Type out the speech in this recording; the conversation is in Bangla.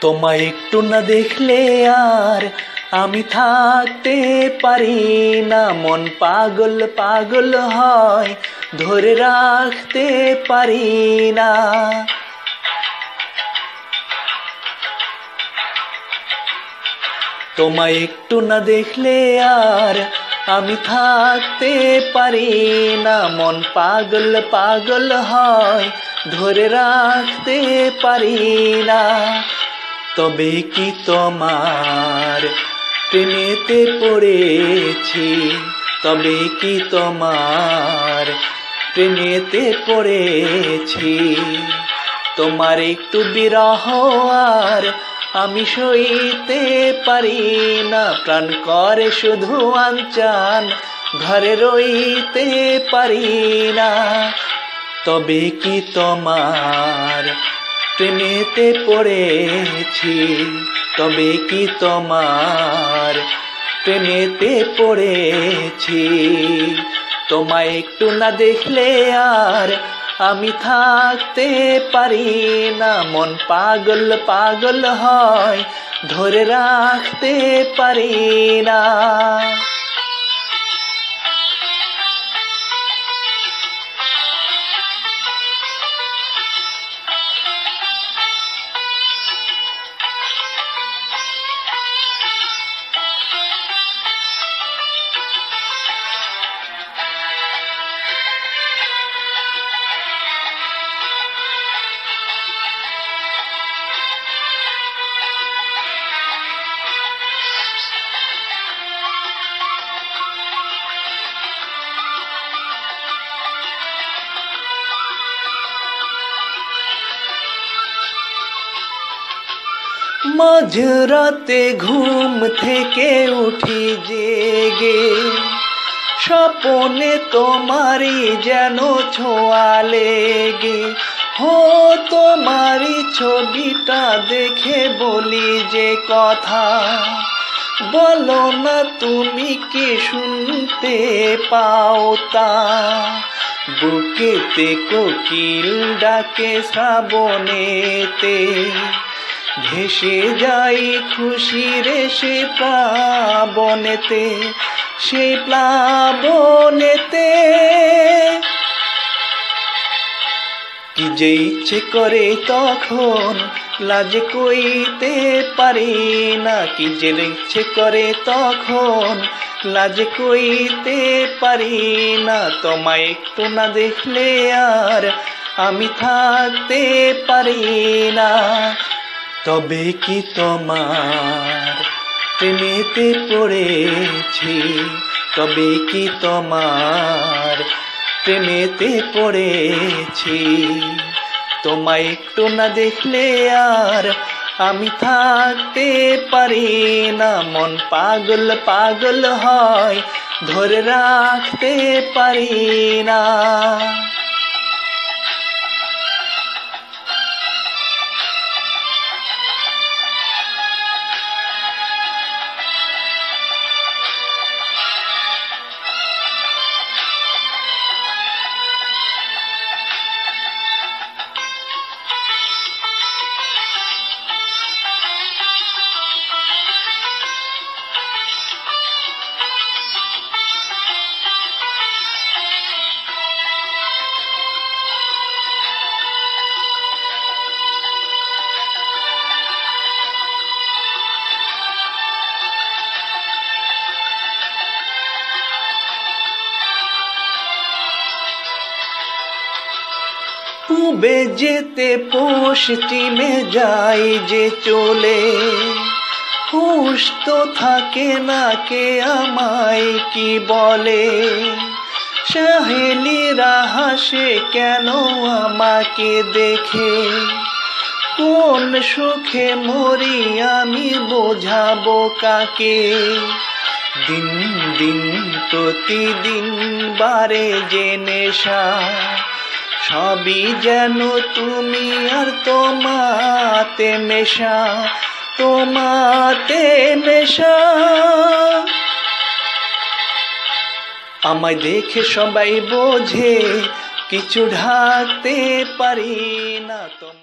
তোমায় একটু না দেখলে আর আমি থাকতে পারি না। মন পাগল পাগল হয়, ধরে রাখতে পারি না। তোমায় একটু না দেখলে আর আমি থাকতে পারি না। মন পাগল পাগল হয়, ধরে রাখতে পারি না। তবে কি তোমার প্রেমেতে পড়েছি? তবে কি তোমার প্রেমেতে পড়েছি? তোমার একটু বিরহ আর আমি সইতে পারি না। প্রাণ করে শুধু আনচান ঘরে রইতে পারি না। তবে কি তোমার প্রেমেতে পড়েছি, তবে কি তোমার? প্রেমেতে পড়েছি, তোমায় একটু না দেখলে আর আমি থাকতে পারি না। মন পাগল পাগল হয়, ধরে রাখতে পারি না। মাঝরাতে ঘুম থেকে উঠি জেগে। স্বপনে তোমারই যেন ছোঁয়া লেগে। হো, তোমারই ছবিটা দেখে বলি যে কথা। বলো না তুমি কি শুনতে পাও তা? বুকেতে কোকিল ডাকে শ্রাবণেতে। ভেসে যাই খুশির সে প্লাবনেতে সেই প্লাবনেতে। কি যে ইচ্ছে করে তখন লাজ কইতে পারি না, কি যে ইচ্ছে করে তখন লাজ কইতে পারি না, তোমায় একটু না দেখলে আর আমি থাকতে পারি না। তবে কি তোমার প্রেমেতে পড়েছি? তবে কি তোমার প্রেমেতে পড়েছি? তোমায় একটু না দেখলে আর আমি থাকতে পারি না। মন পাগল পাগল হয়, ধরে রাখতে পারি না। পুবে যেতে পশ্চিমে যাই যে চলে হুশ তো থাকে না কে আমায় কি বলে সাহেলিরা হাসে কেন আমাকে দেখে কোন সুখে মরি আমি বোঝাবো কাকে দিন দিন প্রতিদিন বারে যে নেশা সবই যেন তুমি আর তোমাতে মেশা তোমাতে মেশা আমায় দেখে সবাই বোঝে, কিছু ঢাকতে পারি না তোমার